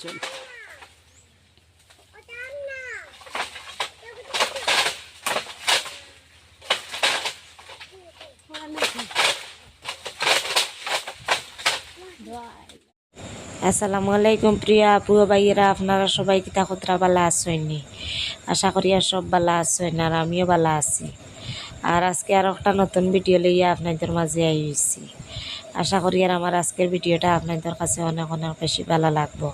চল আসসালামু আলাইকুম প্রিয় আপু ভাইয়েরা, আপনারা সবাই কিতা খতরা বালা আসেননি আশা করি আর সব বালা আসেন আর আমিও বালা আছি। আর আজকে আর একটা নতুন ভিডিও লইয়া আপনাদের মাঝে আইছি। আশা করি আর আমার আজকের ভিডিওটা আপনাদের কাছে অনেক অনেক বেশি ভালো লাগবো।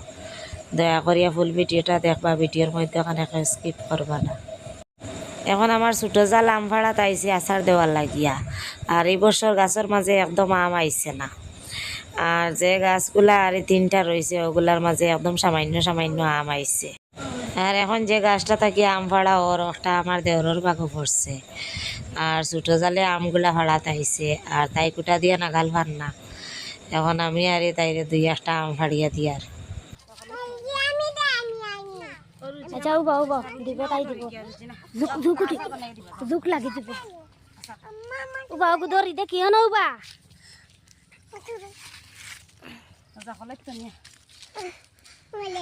দয়া করিয়া ফুল ভিডিওটা দেখবা, ভিডিওর মধ্যে অনেক স্কিপ করবা না। এখন আমার ছোটো জাল আম ভাড়াত আইছে আচার দেওয়ার লাগিয়া। আর এই বছর গাছের মাঝে একদম আম আইছে না। আর যে গাছগুলা আর তিনটা রয়েছে ওগুলার মাঝে একদম সামান্য সামান্য আম আইছে। আর এখন যে গাছটা থাকি আম ফাড়া ওর একটা আমার দেওরের বাঘও পড়ছে। আর ছোটো জালে আমগুলা ফাড়াত আইছে, আর তাই কুটা দিয়া নাগাল ভার না। এখন আমি আর তাইরে দুই একটা আম ফাড়িয়া দিয়ার। আচ্ছা উবা উবা। দিব তাই দিব। জুক জুক উঠি। জুক লাগি দিব। উবা ওগু ধরি দেখিও না উবা।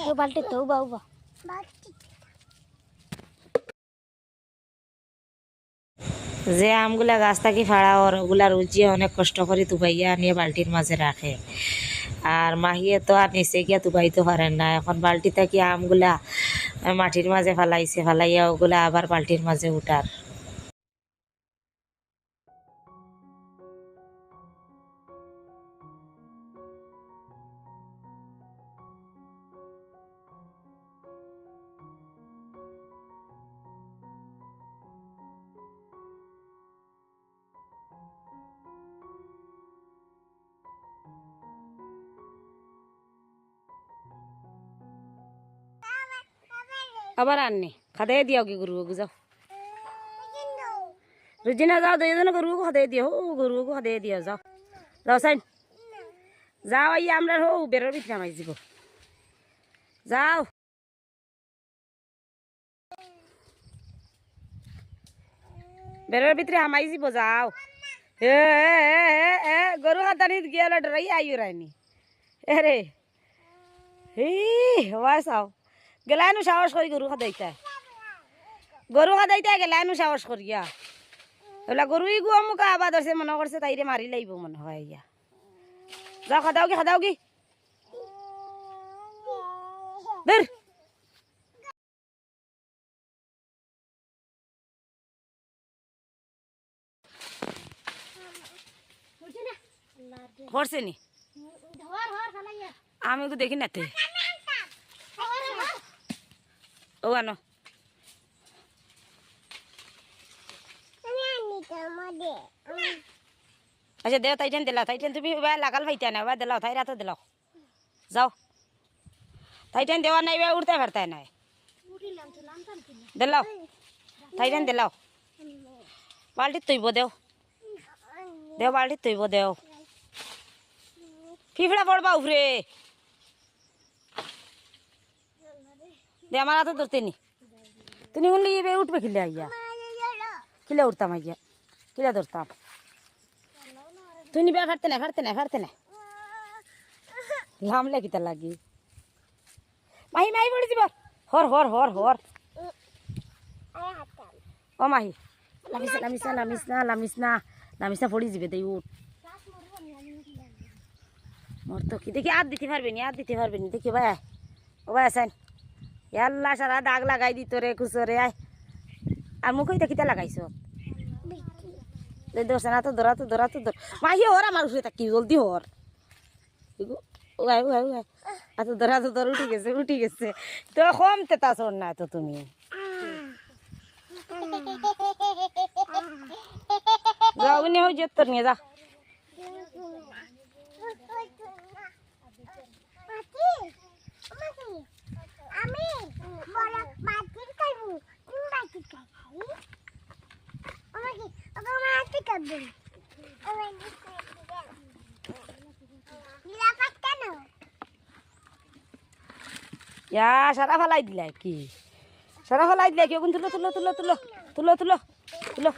ও বালতি তো উবা উবা। যে আমগুলা গাছ থাকি ফাড়া ওর ওগুলা রুজিয়ে অনেক কষ্ট করে তুবাইয়া নিয়ে বালতির মাঝে রাখে আর মাহিয়ে তো আর নিচে গিয়া তুবাইতে পারেন না। এখন বালতি থাকি আমগুলা মাটির মাঝে ফালাইছে ফালাইয়া ওগুলা আবার বালটির মাঝে উঠার। আবার আননি। খাদে দিও কি গরু যাও। রুজিনা যাও দুইজন গরু খাদে দিও ও গরু খাদে দিও যাও। যাও সাইন। যাও আই আমরা হো বেরোর ভিতরে আমাই যাব যাও। বেরোর ভিতরে আমাই যাব যাও। এ এ, গরু হাতানিত গিয়ে ডরাই আইও রাইনি। এ রে। হি হওয়া চাও। গেলাইনো সাহস করি গরু খাদাইতা গরু খাদাইতা গেলাইনো সাহস করিয়া এগুলা গরুই গু মোক আবাদ ধরছে মনে করছে তাইরে মারি লাইব মনে হয় ইয়া যাও খাদাও কি খাদাও কি। বের করছে নি? আমি ওকে দেখি না তে ও আনো আচ্ছা দেও, তাইটেন দিলা, তাইটেন তুমি লাগাল ভাইতা না এবার তাই রাতে দিলাও। যাও। তাইটেন দেওয়া নাই এবার উঠতে পারতে নাই। দিলাও। তাইটেন দিলাও। বালটিত তৈব দেও। দেও, বালটিত তৈব দেও। ফিফড়া পড়বা উফরে দে আমার হাতে ধরতে নি তুমি উনলি এবে উঠবে খিলে আইয়া খিলে উঠতাম আইয়া খিলে ধরতাম তুই নিবে ফাড়তে না ফাড়তে না ফাড়তে না লামলে কিতা লাগি মাহি মাহি পড়ে যাব হর হর হর হর ও মাহি নামিস না নামিস না নামিস না নামিস না নামিস না পড়ি যাবে তাই উঠ মোর তো কি দেখি আর দিতে পারবে নি আর দিতে পারবে নি দেখি ভাই ও ভাই আসেন ইয়াল্লা সারা দাগ লাগাই দিত রে কুসরে আয় আর মুখই দেখিতে লাগাইছ? দোষ না তো ধরা তো ধরা তো ধর মাহি হর, আমার উঠে থাকি, জলদি হর। আচ্ছা ধরা তো ধর উঠে গেছে উঠে গেছে। তো কম তেতা চোর না তো তুমি। যাও, উনি হয়ে যা। আমি বড় তুমি খাই আমাকে ওকে সারা ফেলাই দিলা কি? সারা ফেলাই দিলা কি? তুলো তুলো তুলো তুলো তুলো তুলো তুলো।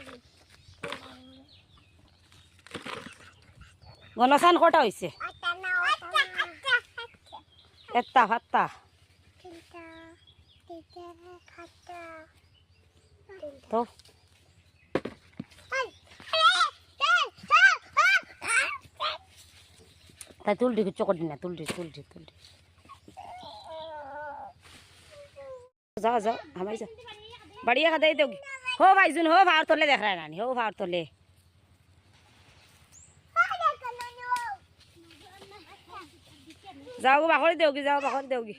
গণসান কটা হয়েছে আচ্ছা না আচ্ছা আচ্ছা একটা ভাতটা তো তাই তুলটি চকটি না তুলটি তুলটি তুলটি যাও যাও হামাই যাও बढ़िया का दे दोगी हो भाई सुन हो भार तोले देख रहा है नानी हो भार तोले যাও বাখরি দেওগি যাও বাখরি দেওগি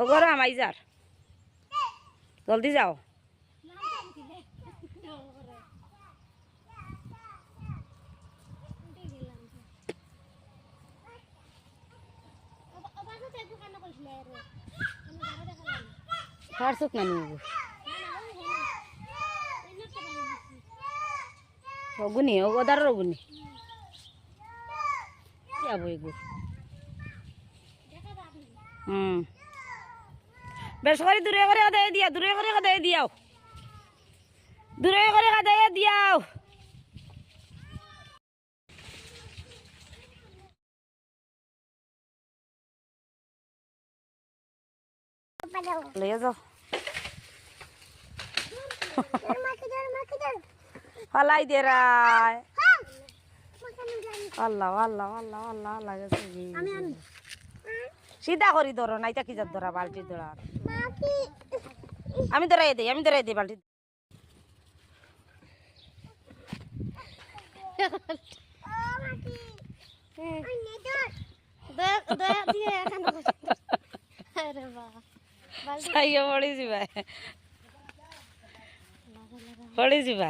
ও গরো আমাই যার জলদি যাও। পারছুক না নিব অগুনি ও গদার অগুনি হুম বেশ করে দূরে করে কাদাই দিয়া দূরে করে কাদাই দিয়াও দূরে করে কাদাই দিয়াও লইয়া যাও ফালাই দে রায় আল্লাহ আল্লাহ আল্লাহ আল্লাহ আল্লাহ। সিধা করি ধরো নাইতা কি যার ধরা বালতি ধরা আমি ধরাই দিই আমি ধরাই দিই বালতি ସାଇକେ ପଡ଼ିଯିବା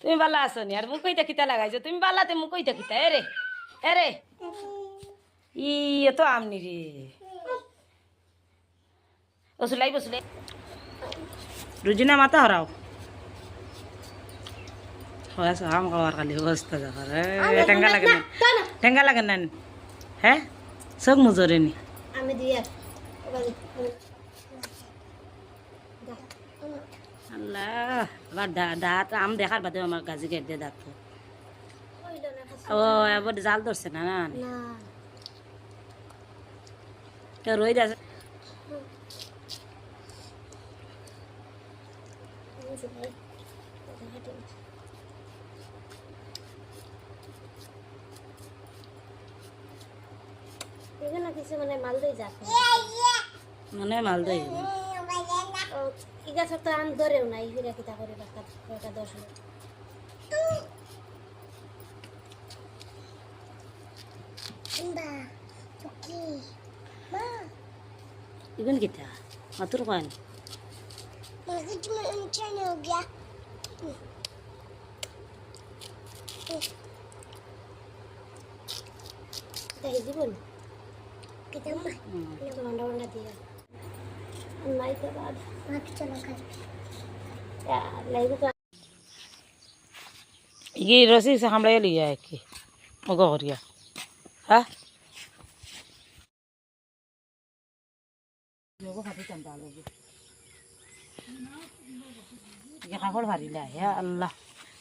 তুমি বালা আছো নি? আর মুখ কইতা কিতা লাগাইছো। তুমি বালাতে মুখ কইতা কিতা এরে এরে। ই তো আমনি রে। বসুলাই বসুলাই। রুজিনা মাথা হরাও। হয়েছে আম খাওয়ার খালি অবস্থা দেখার টেঙ্গা লাগে না। টেঙ্গা লাগে না। হ্যাঁ? সব মুজরে নি। আমি দিয়ে আল্লাহ আবার দাঁত আম দেখার বাদে আমার গাছি কেটে দিয়ে দাঁত ও এবার জাল ধরছে না কেউ রই মানে মালদই যাক। মানে মালদই ইগা সব তো আন ধরেও নাই ফিরে কিতা করে বাক্কা কয়টা দশ মিনিট ইগুন কিতা মাতুর কয় না তাই জীবন কিতা হুম। ভান্ডা ভান্ডা দিয়া নাই তো বাদ চলো খাই লাইব ইগে রসি সে হামড়াই লিয়া কি মগ করিয়া হ্যাঁ কাপড় ফারিলা হে আল্লাহ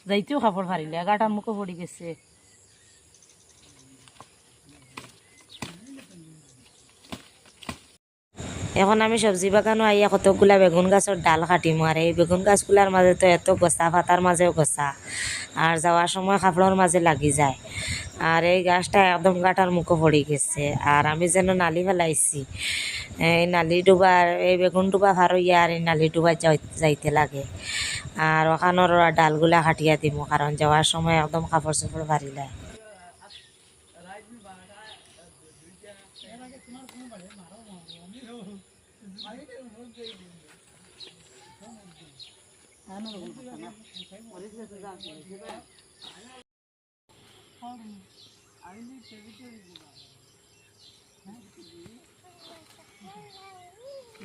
যাইতেও কাপড় ফারিলা গাটার মুখে পড়ি গেছে এখন আমি সবজি বাগানো আইয়া কতগুলা বেগুন গাছের ডাল কাটিমু আর এই বেগুন গাছগুলার মাঝে তো এত গছা ফাতার মাঝেও গছা। আর যাওয়ার সময় কাপড়ের মাঝে লাগি যায়। আর এই গাছটা একদম গাটার মুখে পড়ে গেছে। আর আমি যেন নালি ফেলাইছি এই নালি ডুবার এই বেগুন ডুবা ভার ইয়া আর এই নালি ডুবা যাই- যাইতে লাগে। আর ওখানোর ডালগুলা কাটিয়া দিমু কারণ যাওয়ার সময় একদম কাপড় চোপড় ভারিলায় মরিচ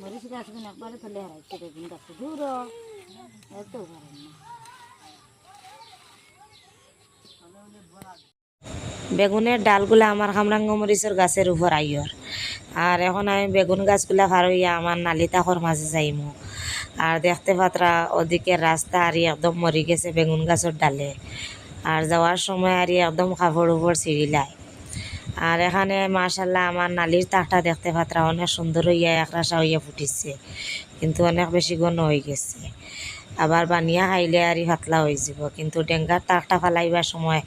ಮರಿಸಿ ಕಾಸಿಗೆ ನಬ್ಬಾರ ಪಲ್ಯ ಹಾಕಿದೆ ಬಿಂದಕ್ಕೆ ದೂರ ಎದ್ದು ಬರೋಣ বেগুনের ডালগুলা আমার খামরাঙ্গ মরিচের গাছের উপর আইয়র। আর এখন আমি বেগুন গাছগুলা ফারইয়া আমার নালিতাকর মাঝে যাইমু। আর দেখতে পাত্রা ওদিকে রাস্তা আর একদম মরি গেছে বেগুন গাছের ডালে। আর যাওয়ার সময় আর একদম কাপড় উপর ছিঁড়িলায়। আর এখানে মাশাল্লাহ আমার নালির তাকটা দেখতে পাত্রা অনেক সুন্দর হইয়া একরাশা হইয়া ফুটিছে। কিন্তু অনেক বেশি ঘন হয়ে গেছে। আবার বানিয়া খাইলে আর পাতলা হয়ে যাব। কিন্তু ডেঙ্গার তাকটা ফালাইবার সময়,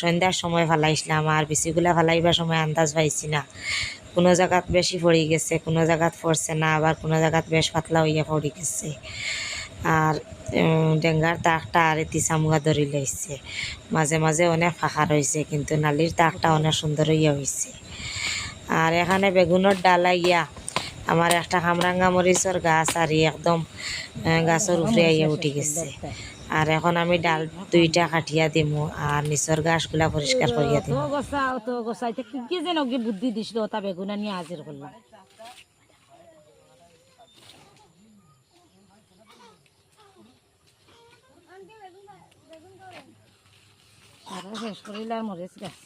সন্ধ্যার সময় ফালাইছিলাম আর বিচিগুলা ফালাইবার সময় আন্দাজ পাইছি না। কোনো জায়গাত বেশি পড়ে গেছে, কোনো জায়গাত পড়ছে না, আবার কোনো জায়গাত বেশ পাতলা হইয়া পড়ে গেছে। আর ডেঙ্গার তাকটা আর এটি চামুয়া ধরি লাইছে। মাঝে মাঝে অনেক ফাঁকা রয়েছে কিন্তু নালির তাকটা অনেক সুন্দর হইয়া হয়েছে আর এখানে বেগুনের ডালা ইয়া আমার একটা কামরাঙ্গা মরিচর গাছ আর একদম গাছের উপরে আইয়া উঠে গেছে। আর এখন আমি ডাল দুইটা কাটিয়া দিমু আর নিচর গাছগুলা পরিষ্কার করিয়া দিমু। তো তো গোসাইতে কি কি যেন কি বুদ্ধি দিছিল তা বেগুনা নিয়ে হাজির করলাম। আরও শেষ করিলাম মরিচ গাছ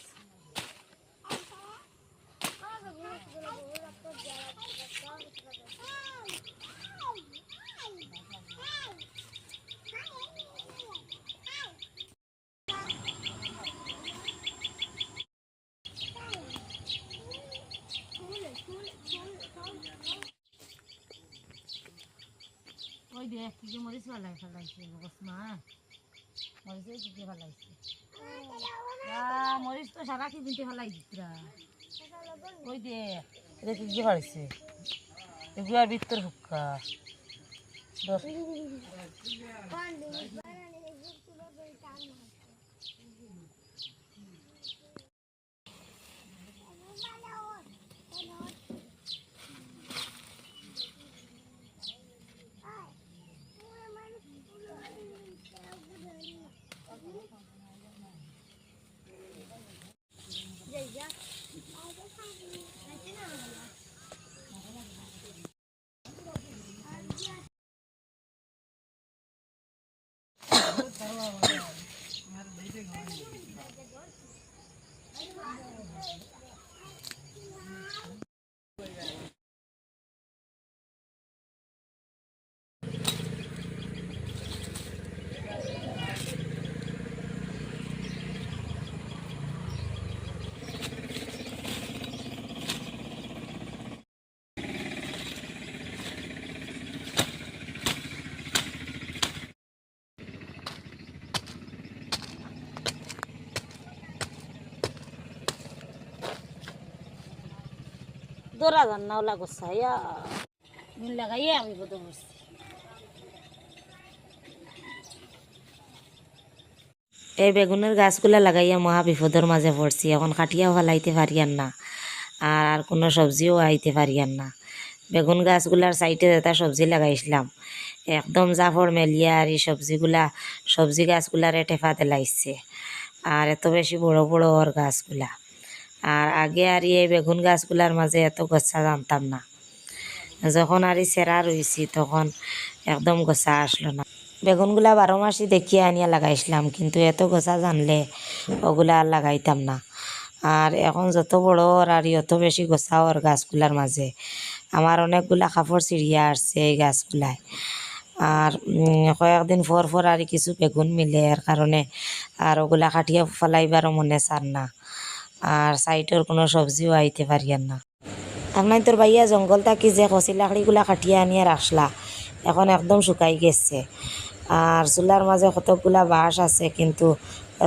ওই দেখ কি যে মরিচ ফালাই ফেলাইছে বসমা মরিচ কি কি ফেলাইছে মরিচ তো সারা কি বিনতে ফেলাই দিতরা। ওই দে এটা কি ফেলাইছে এগুলো আর ভিতর হুক্কা। કરવા লাগাইয়ে আমি বোধ করছি এই বেগুনের গাছগুলা লাগাইয়া মহা বিপদের মাঝে পড়ছি এখন কাটিয়াও ফেলাইতে পারিয়ান না আর আর কোনো সবজিও আইতে পারিয়ান না। বেগুন গাছগুলার সাইডে যেটা সবজি লাগাইছিলাম একদম জাফর মেলিয়া আর এই সবজিগুলা সবজি গাছগুলারে টেফা দিলাইছে আর এত বেশি বড় বড় ওর গাছগুলা। আর আগে আর এই বেগুন গাছগুলার মাঝে এত গোছা জানতাম না। যখন আর সেরা রয়েছি তখন একদম গোছা আসলো না। বেগুনগুলা বারো মাসই দেখিয়ে আনিয়া লাগাইছিলাম, কিন্তু এত গোছা জানলে ওগুলা আর লাগাইতাম না। আর এখন যত বড় ওর আর অত বেশি গোছা ওর গাছগুলার মাঝে আমার অনেকগুলা কাপড় চিড়িয়া আসছে এই গাছগুলায়। আর কয়েকদিন পর পর আর কিছু বেগুন মিলে, এর কারণে আর ওগুলা কাটিয়া ফেলাইবারও মনে চার না। আর সাইটের কোনো সবজিও আইতে পারিয়ান না। আপনার তোর ভাইয়া জঙ্গল থাকি যে কচি লাকড়িগুলা কাটিয়ে আনিয়ে রাখলা, এখন একদম শুকাই গেছে। আর চুলার মাঝে কতকগুলা বাঁশ আছে কিন্তু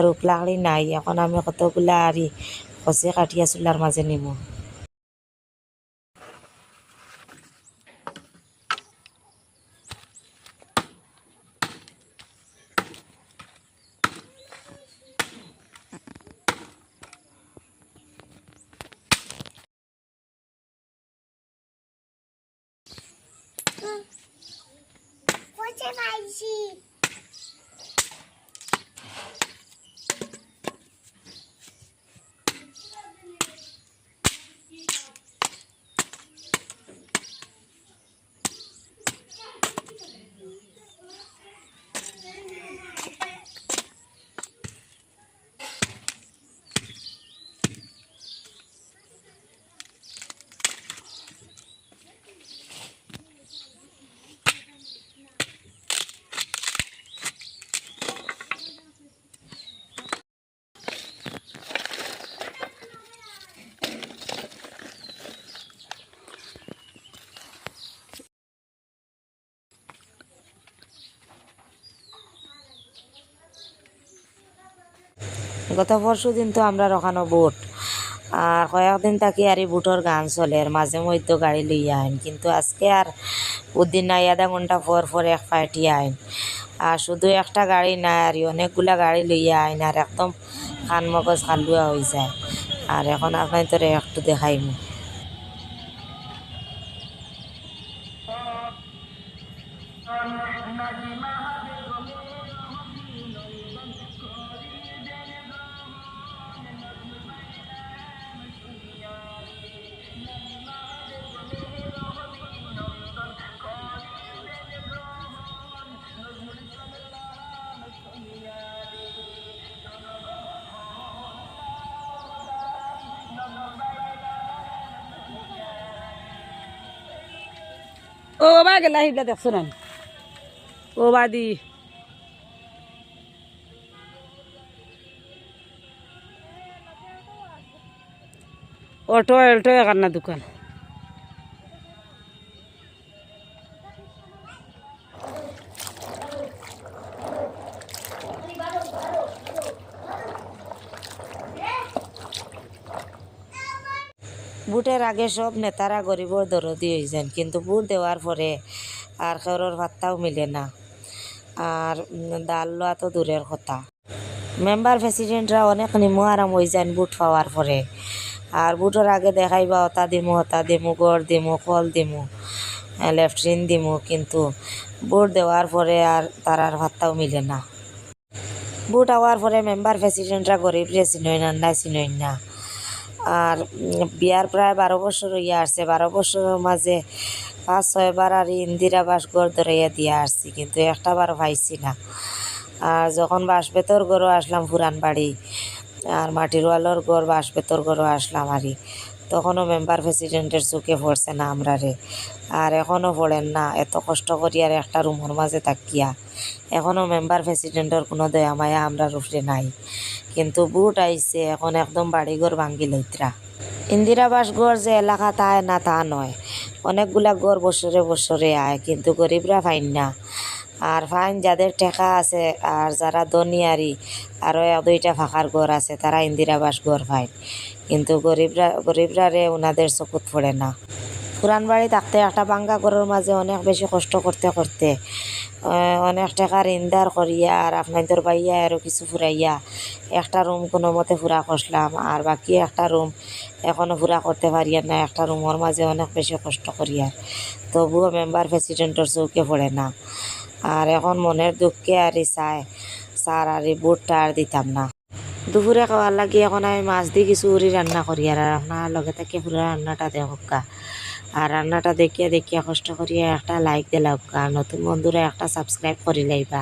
রূপ লাকড়ি নাই, এখন আমি কতগুলা আরি কচি কাটিয়া চুলার মাঝে নিমু। গত পরশু দিন তো আমরা রখানো বোট। আর কয়েকদিন থাকি আর এই বুটর গান চলে আর মাঝে মধ্যে গাড়ি লইয়া আইন কিন্তু আজকে আর উদ্দিন নাই, আধা ঘণ্টা পর পর এক পার্টি আইন আর শুধু একটা গাড়ি নাই আর অনেকগুলা গাড়ি লইয়া আইন আর একদম খান মগজ খালুয়া হয়ে যায়। আর এখন আপনার তোরে একটু দেখাইমু ও বা গেলা হিবলা দেখছ না ও বাদি অটো অল্টো কান্না দোকান। বুটের আগে সব নেতারা গরিবর দরদি হয়ে যান কিন্তু বুট দেওয়ার পরে আর কারোর ভাত্তাও মিলে না। আর ডাল লোয়া তো দূরের কথা। মেম্বার প্রেসিডেন্টরা অনেক নিমো আরাম হয়ে যান বুট পাওয়ার পরে। আর বুটের আগে দেখাইবা অতা দিমু অতা দিমু, গড় দিমু, কল দিমু লেফট্রিন দিমু, কিন্তু বুট দেওয়ার পরে আর তার আর ভাত্তাও মিলে না। বুট আওয়ার পরে মেম্বার প্রেসিডেন্টরা গরিব রে চিনই না চিনই না। আর বিয়ার প্রায় বারো বছর হইয়া আসছে। বারো বছরের মাঝে পাঁচ ছয়বার আর ইন্দিরা বাস ঘর ধরাইয়া দিয়া আসছি, কিন্তু একটা বার পাইছি না। আর যখন বাঁশবেতর ঘরও আসলাম, পুরান বাড়ি, আর মাটির ওয়ালোর ঘর বাস বাঁশবেতর ঘরও আসলাম আরই। তখনও মেম্বার প্রেসিডেন্টের চোখে পড়ছে না আমরা রে আর এখনও পড়েন না, এত কষ্ট করি আর একটা রুমের মাঝে থাকিয়া। এখনও মেম্বার প্রেসিডেন্টের কোনো দয়া মায়া আমরা রুফরে নাই। কিন্তু বুট আইছে এখন একদম বাড়িঘর ভাঙ্গি লইত্রা ইন্দিরাবাস গড় যে এলাকা তা না তা নয়। অনেকগুলা গড় বছরে বছরে আয় কিন্তু গরিবরা ফাইন না। আর ফাইন যাদের টেকা আছে আর যারা দনিয়ারি আরও দুইটা ফাঁকার ঘর আছে, তারা ইন্দিরাবাস গড় ফাইন। কিন্তু গরিবরা গরিবরা রে ওনাদের চকুত পড়ে না। পুরান বাড়ি থাকতে একটা বাঙ্গা ঘরের মাঝে অনেক বেশি কষ্ট করতে করতে অনেক টাকার ইন্দার করিয়া আর আপনাদের বাইয়া আরও কিছু ফুরাইয়া, একটা রুম কোনো মতে ফুরা করলাম আর বাকি একটা রুম এখনও ফুরা করতে পারি না, একটা রুমের মাঝে অনেক বেশি কষ্ট করিয়া। তবুও মেম্বার প্রেসিডেন্টের চৌকে পড়ে না। আর এখন মনের দুঃখে আর চায় সার আর বুটটা আর দিতাম না। দুপুরে খাওয়ার লাগি এখন আমি মাছ দিয়ে কিছু উড়ি রান্না করি আর আপনার লগে থেকে পুরো রান্নাটা দেখা আর রান্নাটা দেখিয়া দেখিয়া কষ্ট করিয়া একটা লাইক দিলাম আর নতুন বন্ধুরা একটা সাবস্ক্রাইব করে লাইবা।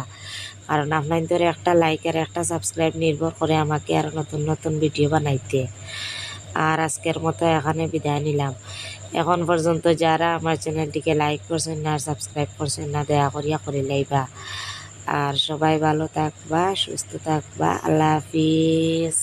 কারণ আপনার ধরে একটা লাইক আর একটা সাবস্ক্রাইব নির্ভর করে আমাকে আর নতুন নতুন ভিডিও বানাইতে। আর আজকের মতো এখানে বিদায় নিলাম। এখন পর্যন্ত যারা আমার চ্যানেলটিকে লাইক করছেন না আর সাবস্ক্রাইব করছেন না, দয়া করিয়া করে লাইবা। আর সবাই ভালো থাকবা, সুস্থ থাকবা। আল্লাহ হাফিজ।